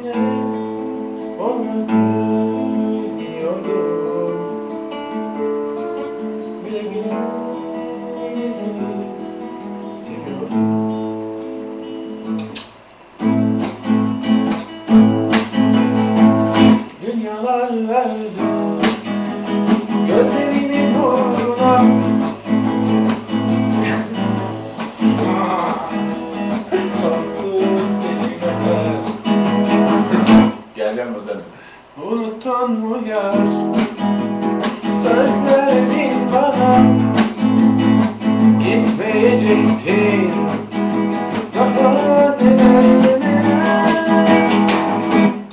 tenha, oh meu Deus. Gel Ozan'ım. Unuttun mu yar Söz verdin bana Gitmeyecektin Daha neler neler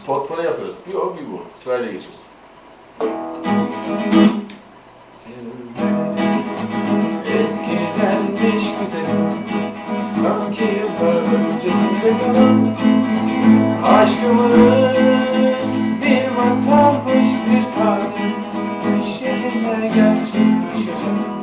Potpora yapıyoruz. Bir o bir bu. Sırayla geçiyoruz. Eskidenmiş güzelim Sanki yıllar öncesinde kalan Aşkımız Düşlerime gerçekleşecek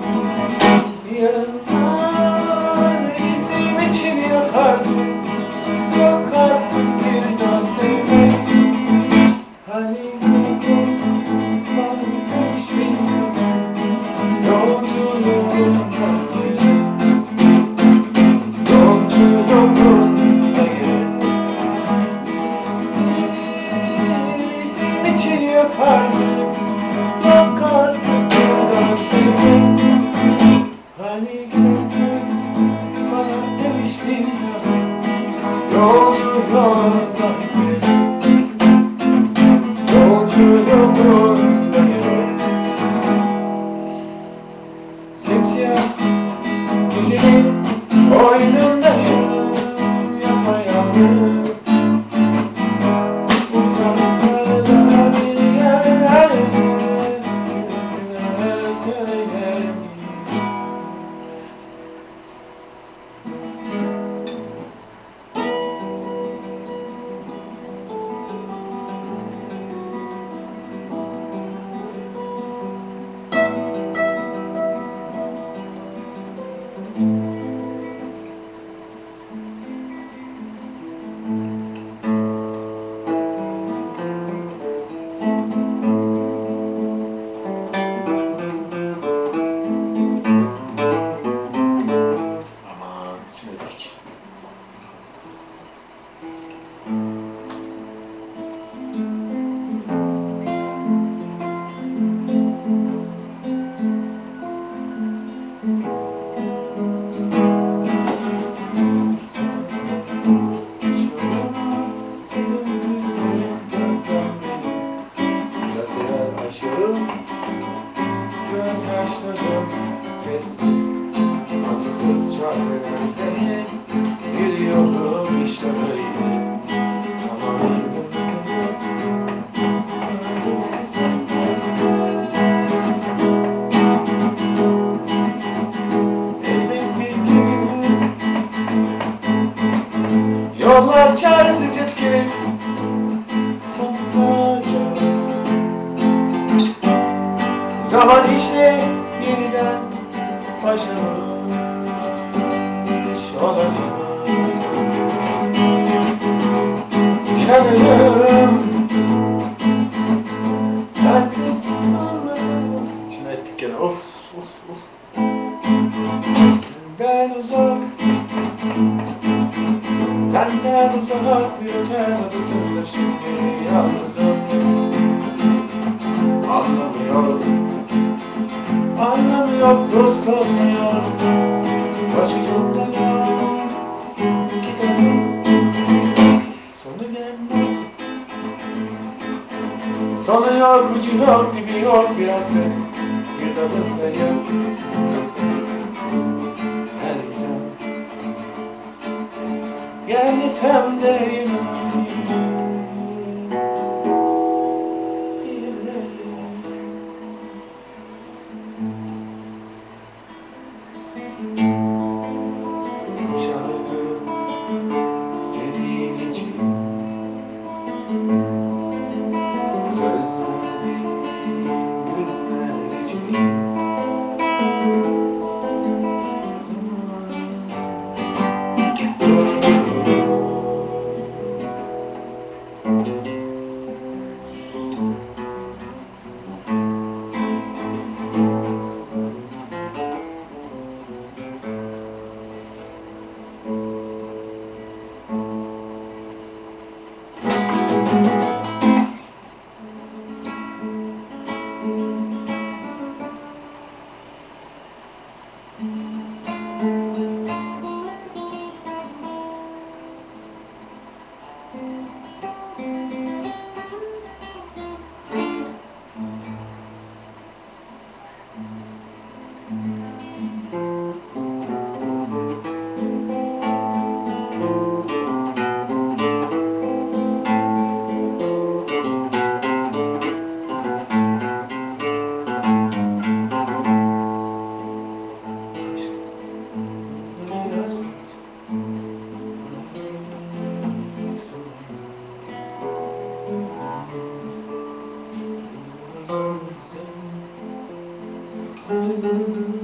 Yolculuğunda geri Yolcu yolunda geri Simsiyah gecenin Yapayalnız Sessiz, masasız çarpılarda Biliyorum işte böyle Yollar çaresiz başlamış olacak İnanırım Sensiz kalmam İçine ettik gene of of Ben uzak Senden uzak bir otel odasında şimdi yalnızım Anlamıyorum Yok dost olmuyor Başucumda yok Kitabım Sonu gelmez. Sonu yok ucu yok dibi yok biraz Bir dalındayım Her gitsem Gelsem de yanımayım Thank you.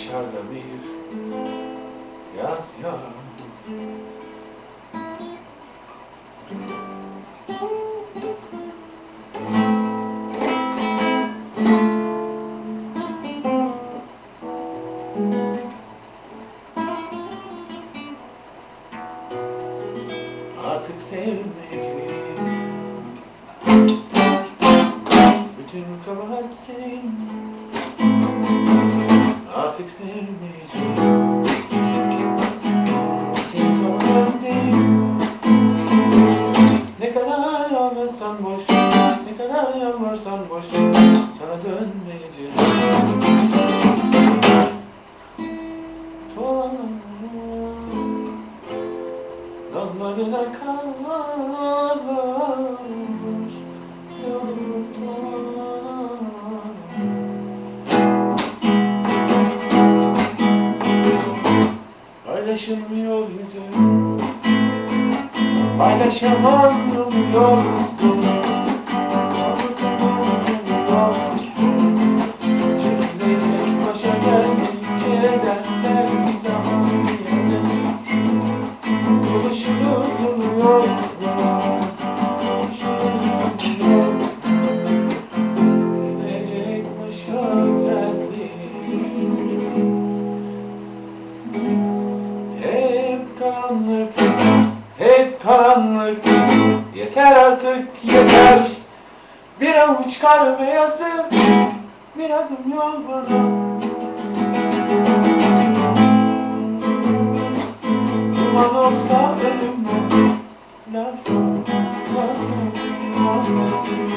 Dışarıda bir yaz yağdı. Artık sevmeyeceğim Bütün kabahat senin Dallarına kalmış Paylaşılmıyor yüzüm Paylaşamam yok Dudaklarımı yazın bir adım yol bulun. Duman olsa ölümden Lafım, lafım, lafım